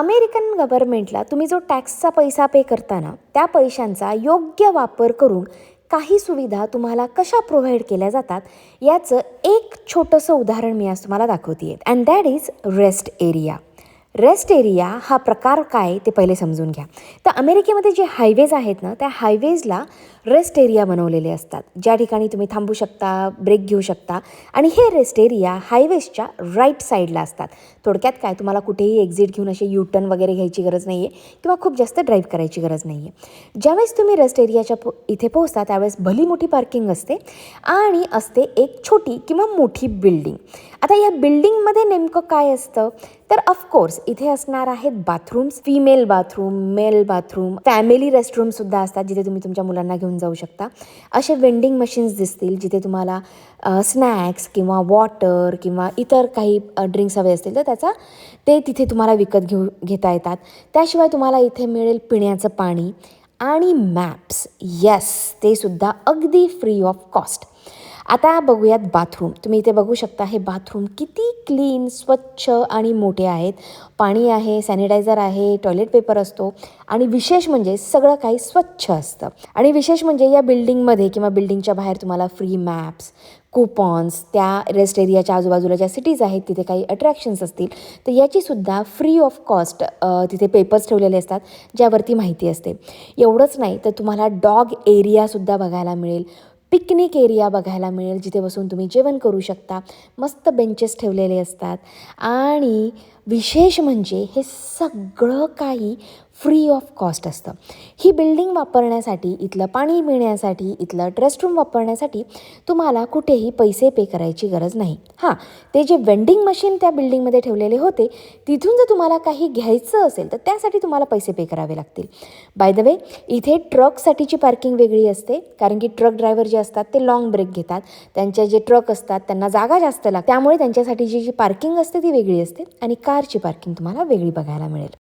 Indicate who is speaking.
Speaker 1: American गव्हर्नमेंटला तुम्ही जो टॅक्सचा पैसा पे करताना त्या पैशांचा योग्य वापर करून काही सुविधा तुम्हाला कशा प्रोव्हाइड केल्या जातात याचं एक छोटंसं उदाहरण मी आज तुम्हाला दाखवते and that is rest area rest area हा प्रकार काय ते पहिले समजून घ्या. तर अमेरिकेमध्ये जे हायवेज आहेत ना त्या हायवेजला रेस्ट एरिया बनवलेले असतात. ज्या ठिकाणी तुम्ही थांबू शकता ब्रेक घेऊ शकता. आणि हे रेस्ट एरिया हायवेजच्या राईट साईडला असतात. थोडक्यात काय तुम्हाला कुठेही एक्झिट घेऊन असे युटर्न वगैरे घ्यायची गरज नाही आहे किंवा खूप जास्त ड्राईव्ह करायची गरज नाही आहे ज्यावेळेस तुम्ही रेस्ट एरियाच्या पो इथे पोहोचता त्यावेळेस भली मोठी पार्किंग असते आणि असते एक छोटी किंवा मोठी बिल्डिंग आता या बिल्डिंगमध्ये नेमकं काय असतं? तर ऑफकोर्स इथे असणार आहेत bathrooms female bathroom male bathroom family रेस्टरूमसुद्धा असतात जिथे तुम्ही तुमच्या मुलांना घेऊन जाऊ शकता. असे वेंडिंग मशीन्स दिसतील जिथे तुम्हाला स्नॅक्स किंवा वॉटर किंवा इतर काही ड्रिंक्स हवे असतील तर त्याचा ते तिथे तुम्हाला विकत घेऊ घेता येतात. त्याशिवाय तुम्हाला इथे मिळेल पिण्याचं पाणी आणि मॅप्स येस ते सुद्धा अगदी फ्री ऑफ कॉस्ट आता बघूयात बाथरूम. तुम्ही इथे बघू शकता हे बाथरूम किती क्लीन स्वच्छ आणि मोठे आहेत. पाणी आहे सॅनिटायझर आहे टॉयलेट पेपर असतो. आणि विशेष म्हणजे सगळं काही स्वच्छ असतं. आणि विशेष म्हणजे या बिल्डिंगमध्ये किंवा बिल्डिंगच्या बाहेर तुम्हाला फ्री मॅप्स कुपॉन्स त्या रेस्ट एरियाच्या आजूबाजूला ज्या सिटीज आहेत तिथे काही अट्रॅक्शन्स असतील. तर याचीसुद्धा फ्री ऑफ कॉस्ट तिथे पेपर्स ठेवलेले असतात ज्यावरती माहिती असते. एवढंच नाही तर तुम्हाला डॉग एरियासुद्धा बघायला मिळेल. पिकनिक एरिया बघायला मिळेल जिथे बसून तुम्ही जेवण करू शकता. मस्त बेंचेस ठेवलेले असतात. आणि विशेष म्हणजे हे सगळं काही फ्री ऑफ कॉस्ट असतं. ही बिल्डिंग वापरण्यासाठी इथलं पाणी मिळण्यासाठी इथलं रेस्टरूम वापरण्यासाठी तुम्हाला कुठेही पैसे पे करायची गरज नाही. हां ते जे वेंडिंग मशीन त्या बिल्डिंगमध्ये ठेवलेले होते तिथून जर तुम्हाला काही घ्यायचं असेल तर त्यासाठी तुम्हाला पैसे पे करावे लागतील. बाय द वे इथे ट्रकसाठीची पार्किंग वेगळी असते कारण की ट्रक ड्रायव्हर जे असतात ते लॉंग ब्रेक घेतात. त्यांचे जे ट्रक असतात त्यांना जागा जास्त लागते. त्यामुळे त्यांच्यासाठी जी जी पार्किंग असते ती वेगळी असते. आणि कारची पार्किंग तुम्हाला वेगळी बघायला मिळेल.